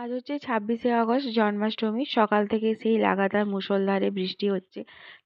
আজ হচ্ছে ছাব্বিশে আগস্ট, জন্মাষ্টমী। সকাল থেকে সেই লাগাতার মুষলধারে বৃষ্টি হচ্ছে।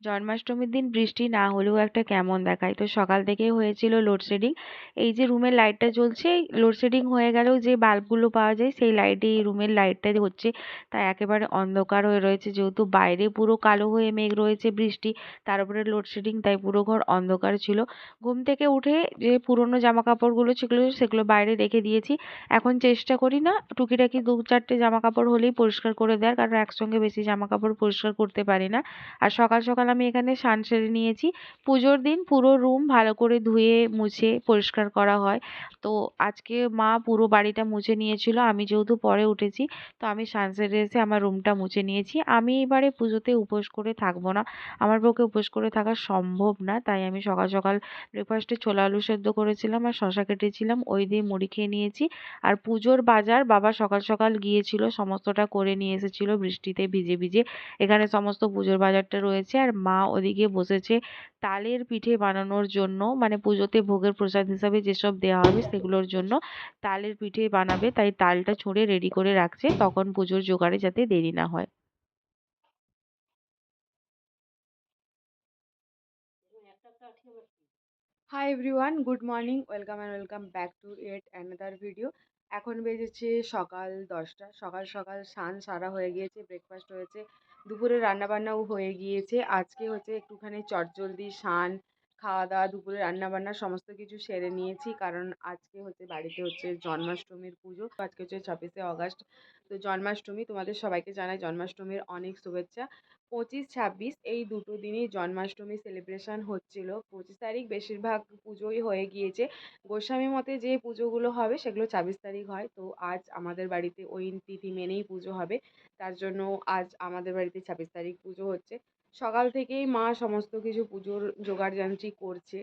জন্মাষ্টমীর দিন বৃষ্টি না হলেও একটা কেমন দেখায়। তো সকাল থেকেই হয়েছিল লোডশেডিং এই যে রুমের লাইটটা জ্বলছে লোডশেডিং হয়ে গেলেও যে বাল্বগুলো পাওয়া যায়, সেই লাইটে এই রুমের লাইটটা হচ্ছে। তাই একেবারে অন্ধকার হয়ে রয়েছে। যেহেতু বাইরে পুরো কালো হয়ে মেঘ রয়েছে বৃষ্টি, তার উপরে লোডশেডিং তাই পুরো ঘর অন্ধকার ছিল। ঘুম থেকে উঠে যে পুরনো জামা কাপড়গুলো ছিল, সেগুলো বাইরে রেখে দিয়েছি। এখন চেষ্টা করি না, টুকিটাকি দু চারটে জামা কাপড় হলেই পরিষ্কার করে দেয় কারণ একসঙ্গে বেশি জামা কাপড় পরিষ্কার করতে পারি না। আর সকাল সকাল আমি এখানে স্নান সেরে নিয়েছি। পুজোর দিন পুরো রুম ভালো করে ধুয়ে, মুছে, পরিষ্কার করা হয়। তো আজকে মা পুরো বাড়িটা মুছে নিয়েছিল, আমি যেহেতু পরে উঠেছি, তো আমি স্নান সেরে এসে আমার রুমটা মুছে নিয়েছি। আমি এবারে পুজোতে উপোস করে থাকব না। আমার পক্ষে উপোস করে থাকা সম্ভব না, তাই আমি সকাল সকাল ব্রেকফাস্টে ছোলা আলু সেদ্ধ করেছিলাম আর শশা কেটেছিলাম, ওই দিয়ে মুড়ি খেয়ে নিয়েছি। আর পুজোর বাজার বাবা সকাল সকাল গিয়েছিল সমস্তটা করে নিয়ে এসেছিল, বৃষ্টিতে ভিজে ভিজে। এখানে সমস্ত পুজোর বাজারটা রয়েছে আর মা ওদিকে বসেছে তালের পিঠে বানানোর জন্য। মানে পুজোতে ভোগের প্রসাদ হিসাবে যেসব দেওয়া হবে সেগুলোর জন্য তালের পিঠে বানাবে। তাই তালটা ছুঁড়ে রেডি করে রাখছে। তখন পুজোর জোগাড়ে যাতে দেরি না হয়। Hi everyone good morning welcome and welcome back to yet another video এখন বেজেছে সকাল দশটা। সকাল সকাল স্নান সারা হয়ে গিয়েছে ব্রেকফাস্ট হয়েছে। দুপুরে রান্নাবান্নাও হয়ে গিয়েছে। আজকে হচ্ছে একটুখানি চটজলদি স্নান খাওয়া দাওয়া দুপুরে রান্নাবান্না সমস্ত কিছু সেরে নিয়েছি। কারণ আজকে হচ্ছে বাড়িতে হচ্ছে জন্মাষ্টমীর পুজো। আজকে হচ্ছে ছাব্বিশে অগাস্ট। তো জন্মাষ্টমী তোমাদের সবাইকে জানাই জন্মাষ্টমীর অনেক শুভেচ্ছা। পঁচিশ, ছাব্বিশ এই দুটো দিনই জন্মাষ্টমী সেলিব্রেশন হচ্ছিল। পঁচিশ তারিখ বেশিরভাগ পুজোই হয়ে গিয়েছে। গোস্বামী মতে যে পুজোগুলো হবে সেগুলো ছাব্বিশ তারিখ হয়। তো আজ আমাদের বাড়িতে ওই তিথি মেনেই পুজো হবে। তার জন্য আজ আমাদের বাড়িতে ছাব্বিশ তারিখ পুজো হচ্ছে। সকাল থেকেই মা সমস্ত কিছু পুজোর জোগাড়যন্ত্রী করছে।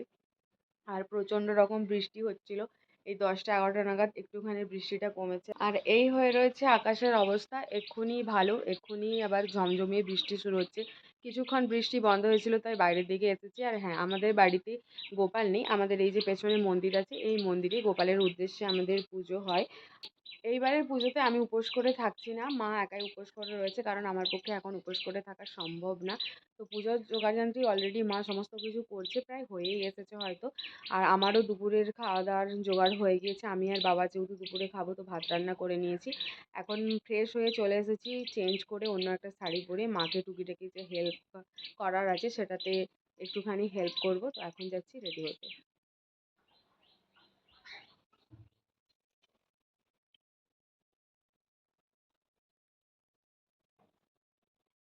আর প্রচণ্ড রকম বৃষ্টি হচ্ছিল। এই দশটা এগারোটা নাগাদ একটুখানি বৃষ্টিটা কমেছে। আর এই হয়ে রয়েছে আকাশের অবস্থা। এক্ষুনি ভালো, এক্ষুনি আবার ঝমঝমিয়ে বৃষ্টি শুরু হচ্ছে। কিছুক্ষণ বৃষ্টি বন্ধ হয়েছিল, তাই বাইরের দিকে এসেছি। আর হ্যাঁ আমাদের বাড়িতে গোপাল নেই। আমাদের এই যে পেছনে মন্দির আছে, এই মন্দিরে গোপালের উদ্দেশ্যে আমাদের পুজো হয়। এইবারের পুজোতে আমি উপোস করে থাকছি না। মা একাই উপোস করে রয়েছে কারণ আমার পক্ষে এখন উপোস করে থাকা সম্ভব না। তো পুজোর জোগাড়যন্ত্রী অলরেডি মা সমস্ত কিছু করছে, প্রায় হয়েই এসেছে হয়তো। আর আমারও দুপুরের খাওয়া দাওয়ার জোগাড় হয়ে গিয়েছে। আমি আর বাবা যেহেতু দুপুরে খাব, তো ভাত রান্না করে নিয়েছি। এখন ফ্রেশ হয়ে চলে এসেছি চেঞ্জ করে অন্য একটা শাড়ি পরে মাকে টুকিটাকি যে হেল্প করার আছে, সেটাতে একটুখানি হেল্প করব। তো এখন যাচ্ছি রেডি হতে।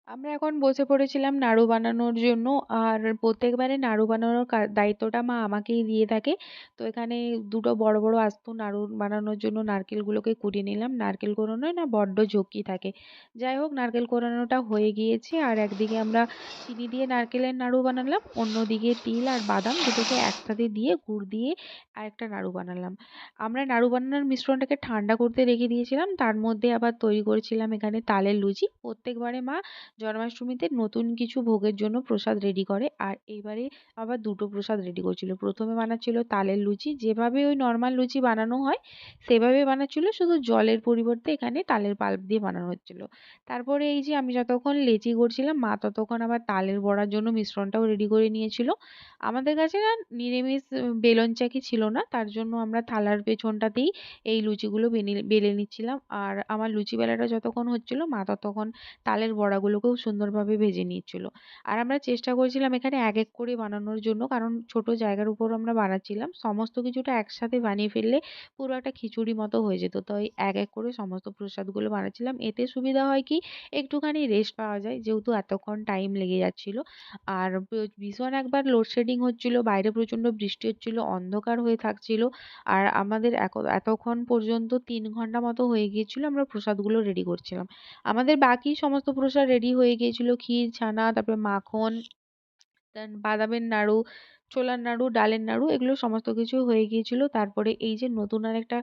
আমরা এখন বসে পড়েছিলাম নাড়ু বানানোর জন্য, আর প্রত্যেকবারে নাড়ু বানানোর দায়িত্বটা মা আমাকেই দিয়ে থাকে। তো এখানে দুটো বড় বড় আস্ত নাড়ু বানানোর জন্য নারকেলগুলোকে কুড়িয়ে নিলাম। নারকেল কোরানোয় না বড্ড ঝক্কি থাকে। যাই হোক, নারকেল কোরানোটা হয়ে গিয়েছে, আর একদিকে আমরা চিনি দিয়ে নারকেলের নাড়ু বানালাম, অন্যদিকে তিল আর বাদাম দুটোকে একসাথে দিয়ে গুড় দিয়ে আরেকটা নাড়ু বানালাম। আমরা নাড়ু বানানোর মিশ্রণটাকে ঠান্ডা করতে রেখে দিয়েছিলাম, তার মধ্যে আবার তৈরি করেছিলাম এখানে তালের লুচি। প্রত্যেকবারে মা জন্মাষ্টমীতে নতুন কিছু ভোগের জন্য প্রসাদ রেডি করে। আর এইবারে আবার দুটো প্রসাদ রেডি করছিল। প্রথমে বানাচ্ছিল তালের লুচি। যেভাবে ওই নর্মাল লুচি বানানো হয়, সেভাবে বানাচ্ছিল। শুধু জলের পরিবর্তে এখানে তালের পাল্প দিয়ে বানানো হচ্ছিল। তারপরে এই যে আমি যতক্ষণ লেচি করছিলাম মা ততক্ষণ আবার তালের বড়ার জন্য মিশ্রণটাও রেডি করে নিয়েছিল। আমাদের কাছে না নিরামিষ বেলন চাকি ছিল না। তার জন্য আমরা থালার পেছনটাতেই এই লুচিগুলো বেলে নিচ্ছিলাম। আর আমার লুচি বেলাটা যতক্ষণ হচ্ছিল, মা ততক্ষণ তালের বড়াগুলো খুব সুন্দরভাবে ভেজে নিচ্ছিল আর আমরা চেষ্টা করেছিলাম এখানে এক এক করে বানানোর জন্য, কারণ ছোট জায়গার উপর আমরা বানাচ্ছিলাম। সমস্ত কিছুটা একসাথে বানিয়ে ফেললে পুরো একটা খিচুড়ি মতো হয়ে যেত। তাই এক এক করে সমস্ত প্রসাদগুলো বানাচ্ছিলাম। এতে সুবিধা হয় কি, একটুখানি রেস্ট পাওয়া যায়, যেহেতু এতক্ষণ টাইম লেগে যাচ্ছিল। আর ভীষণ একবার লোডশেডিং হচ্ছিল, বাইরে প্রচণ্ড বৃষ্টি হচ্ছিল, অন্ধকার হয়ে থাকছিল। আর আমাদের এতক্ষণ পর্যন্ত তিন ঘণ্টা মতো হয়ে গিয়েছিল, আমরা প্রসাদগুলো রেডি করছিলাম। আমাদের বাকি সমস্ত প্রসাদ রেডি হয়ে গিয়েছিল ক্ষীর, ছানা, তারপরে মাখন বাদামের নাড়ু, ছোলার নাড়ু, ডালের নাড়ু, এগুলো সমস্ত কিছু হয়ে গিয়েছিল। তারপরে এই যে নতুন আর একটা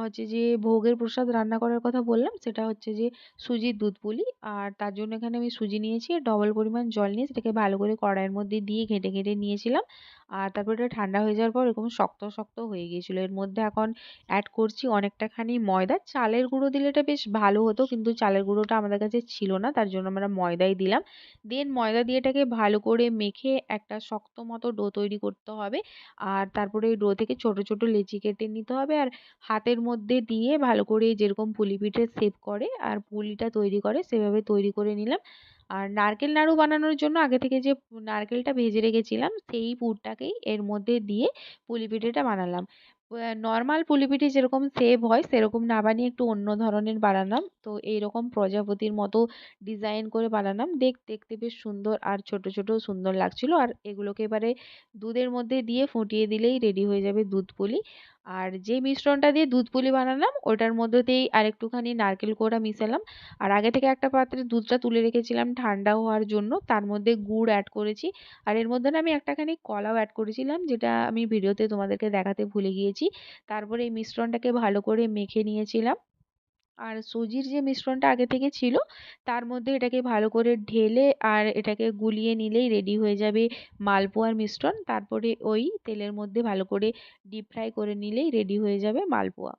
হচ্ছে যে ভোগের প্রসাদ রান্না করার কথা বললাম, সেটা হচ্ছে যে সুজির দুধ পুলি। আর তার জন্য এখানে আমি সুজি নিয়েছি, ডবল পরিমাণ জল নিয়ে সেটাকে ভালো করে কড়াইয়ের মধ্যে দিয়ে ঘেঁটে ঘেঁটে নিয়েছিলাম। আর তারপর এটা ঠান্ডা হয়ে যাওয়ার পর এরকম শক্ত শক্ত হয়ে গিয়েছিল। এর মধ্যে এখন অ্যাড করছি অনেকটাখানি ময়দা। চালের গুঁড়ো দিলে এটা বেশ ভালো হতো, কিন্তু চালের গুঁড়োটা আমাদের কাছে ছিল না, তার জন্য আমরা ময়দাই দিলাম। দেন ময়দা দিয়ে এটাকে ভালো করে মেখে একটা শক্ত মতো ডো তৈরি করতে হবে। আর তারপরে ওই ডো থেকে ছোটো ছোটো লেচি কেটে নিতে হবে। আর হাতের মধ্যে দিয়ে ভালো করে যেরকম পুলি পিঠের শেপ করে আর পুলিটা তৈরি করে সেভাবে তৈরি করে নিলাম। আর নারকেল নাড়ু বানানোর জন্য আগে থেকে যে নারকেলটা ভেজে রেখেছিলাম সেই পুরটাকেই এর মধ্যে দিয়ে পুলি পিঠেটা বানালাম। নর্মাল পুলি পিঠে যেরকম শেপ হয় সেরকম না বানিয়ে একটু অন্য ধরনের বানালাম। তো এইরকম প্রজাপতির মতো ডিজাইন করে বানালাম। দেখ, দেখতে বেশ সুন্দর আর ছোট ছোট সুন্দর লাগছিল। আর এগুলোকে এবারে দুধের মধ্যে দিয়ে ফুটিয়ে দিলেই রেডি হয়ে যাবে দুধ পুলি আর যে মিশ্রণটা দিয়ে দুধ পুলি বানালাম, ওটার মধ্যেতেই আর একটুখানি নারকেল কোড়া মিশালাম। আর আগে থেকে একটা পাত্রে দুধটা তুলে রেখেছিলাম ঠান্ডা হওয়ার জন্য, তার মধ্যে গুড় অ্যাড করেছি। আর এর মধ্যে না আমি একটাখানি কলাও অ্যাড করেছিলাম, যেটা আমি ভিডিওতে তোমাদেরকে দেখাতে ভুলে গিয়েছি। তারপরে এই মিশ্রণটাকে ভালো করে মেখে নিয়েছিলাম। আর সুজির যে মিশ্রণটা আগে থেকে ছিল, তার মধ্যে এটাকে ভালো করে ঢেলে আর এটাকে গুলিয়ে নিলেই রেডি হয়ে যাবে মালপোয়ার মিশ্রণ। তারপরে ওই তেলের মধ্যে ভালো করে ডিপ ফ্রাই করে নিলেই রেডি হয়ে যাবে মালপোয়া।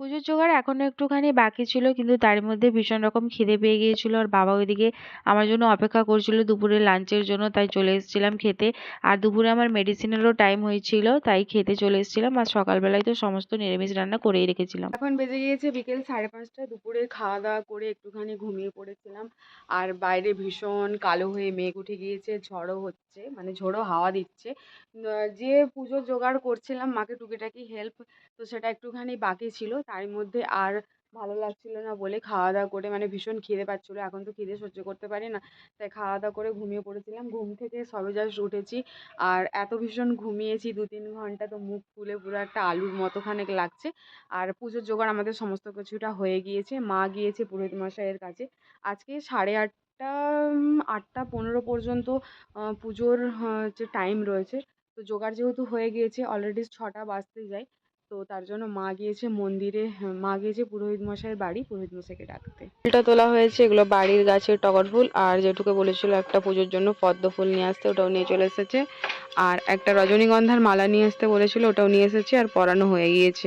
পুজোর জোগাড় এখনও একটুখানি বাকি ছিল, কিন্তু তার মধ্যে ভীষণ রকম খিদে পেয়ে গিয়েছিল আর বাবা ওইদিকে আমার জন্য অপেক্ষা করছিল দুপুরে লাঞ্চের জন্য, তাই চলে এসেছিলাম খেতে। আর দুপুরে আমার মেডিসিনেরও টাইম হয়েছিল, তাই খেতে চলে এসেছিলাম আর সকালবেলায় তো সমস্ত নিরামিষ রান্না করেই রেখেছিলাম। এখন বেজে গিয়েছে বিকেল সাড়ে পাঁচটা দুপুরে খাওয়া দাওয়া করে একটুখানি ঘুমিয়ে পড়েছিলাম। আর বাইরে ভীষণ কালো হয়ে মেঘ উঠে গিয়েছে, ঝড়ও হচ্ছে। মানে ঝোড়ো হাওয়া দিচ্ছে। যে পুজোর জোগাড় করছিলাম, মাকে টুকিটাকি হেল্প তো সেটা একটুখানি বাকি ছিল। তার মধ্যে আর ভালো লাগছিল না বলে খাওয়া দাওয়া করে মানে ভীষণ খিদে পাচ্ছিলো। এখন তো খিদে সহ্য করতে পারি না, তাই খাওয়া দাওয়া করে ঘুমিয়ে পড়েছিলাম। ঘুম থেকে সবে জাস্ট উঠেছি। আর এত ভীষণ ঘুমিয়েছি দু তিন ঘণ্টা তো মুখ ফুলে পুরো একটা আলুর মতো খানেক লাগছে। আর পুজোর জোগাড় আমাদের সমস্ত কিছুটা হয়ে গিয়েছে। মা গিয়েছে পুরোহিত মশাইয়ের কাছে। আজকে সাড়ে আটটা আটটা পনেরো পর্যন্ত পুজোর হচ্ছে টাইম রয়েছে। তো জোগাড় যেহেতু হয়ে গিয়েছে অলরেডি ছটা বাজতে যায়। তো তার জন্য মা গিয়েছে মন্দিরে হ্যাঁ, মা গিয়েছে পুরোহিত মশাইয়ের বাড়ি পুরোহিত মশাইকে ডাকতে। ফুলটা তোলা হয়েছে এগুলো বাড়ির গাছের টগর ফুল। আর যেটুকু বলেছিল একটা পুজোর জন্য পদ্ম ফুল নিয়ে আসতে ওটাও নিয়ে চলে এসেছে। আর একটা রজনীগন্ধার মালা নিয়ে আসতে বলেছিল ওটাও নিয়ে এসেছে আর পরানো হয়ে গিয়েছে।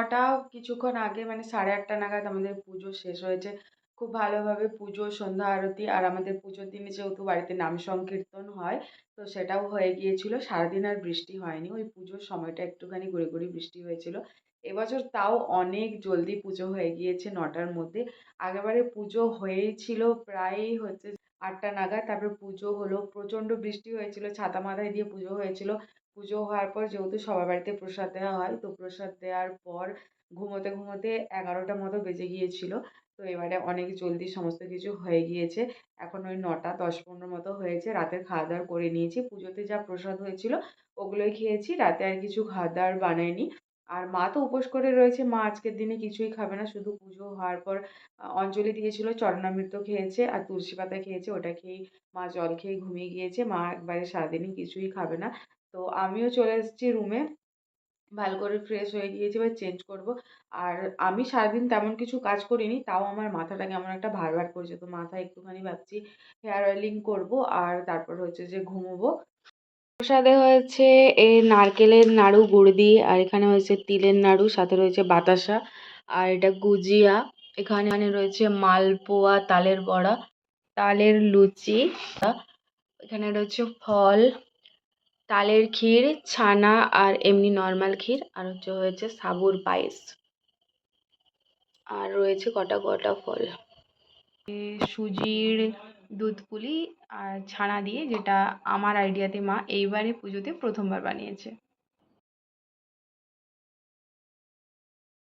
নটা কিছুক্ষণ আগে মানে সাড়ে আটটা নাগাদ আমাদের পুজো শেষ হয়েছে। খুব ভালোভাবে পুজো, সন্ধ্যা আরতি আর আমাদের পুজোর দিনে যেহেতু বাড়িতে নাম সংকীর্তন হয়, তো সেটাও হয়ে গিয়েছিল। সারাদিন আর বৃষ্টি হয়নি। ওই পুজোর সময়টা একটুখানি গুঁড়ি গুঁড়ি বৃষ্টি হয়েছিল। এবছর তাও অনেক জলদি পুজো হয়ে গিয়েছে নটার মধ্যে। আগেরবারে পুজো হয়েছিল প্রায় হচ্ছে আটটা নাগাদ, তারপরে পুজো হলো, প্রচণ্ড বৃষ্টি হয়েছিল, ছাতা মাথায় দিয়ে পুজো হয়েছিল। পুজো হওয়ার পর যেহেতু সবার বাড়িতে প্রসাদ দেওয়া হয়, তো প্রসাদ দেওয়ার পর ঘুমোতে ঘুমোতে এগারোটা মতো বেজে গিয়েছিল। তো এবারে অনেক জলদি সমস্ত কিছু হয়ে গিয়েছে। এখন ওই নটা, দশ, পনেরো মতো হয়েছে। রাতের খাওয়া দাওয়া করে নিয়েছি। পুজোতে যা প্রসাদ হয়েছিল ওগুলোই খেয়েছি। রাতে আর কিছু খাওয়া দাওয়ার বানাইনি। আর মা তো উপোস করে রয়েছে। মা আজকের দিনে কিছুই খাবে না। শুধু পুজো হওয়ার পর অঞ্জলি দিয়েছিল, চরণামৃত খেয়েছে আর তুলসী পাতা খেয়েছে। ওটা খেয়েই মা জল খেয়ে ঘুমিয়ে গিয়েছে। মা একবারে সারাদিনই কিছুই খাবে না। তো আমিও চলে এসেছি রুমে ভালো করে ফ্রেশ হয়ে গিয়েছি, এবার চেঞ্জ করব। আর আমি সারাদিন তেমন কিছু কাজ করিনি, তাও আমার মাথাটা কেমন একটা ভার ভার করছে। তো মাথায় একটুখানি ভাবছি হেয়ার অয়েলিং করব আর তারপর হচ্ছে যে ঘুমোবো। প্রসাদে হয়েছে এ নারকেলের নাড়ু গুড় দিয়ে, আর এখানে হয়েছে তিলের নাড়ু, সাথে রয়েছে বাতাসা, আর এটা গুজিয়া। এখানে এখানে রয়েছে মালপোয়া, তালের বড়া, তালের লুচি, এখানে রয়েছে ফল তালের ক্ষীর, ছানা আর এমনি নর্মাল ক্ষীর। আর হচ্ছে হয়েছে সাবুর পায়েস। আর রয়েছে কটা কটা ফল। সুজির দুধপুলি আর ছানা দিয়ে, যেটা আমার আইডিয়াতে মা এইবারে পুজোতে প্রথমবার বানিয়েছে।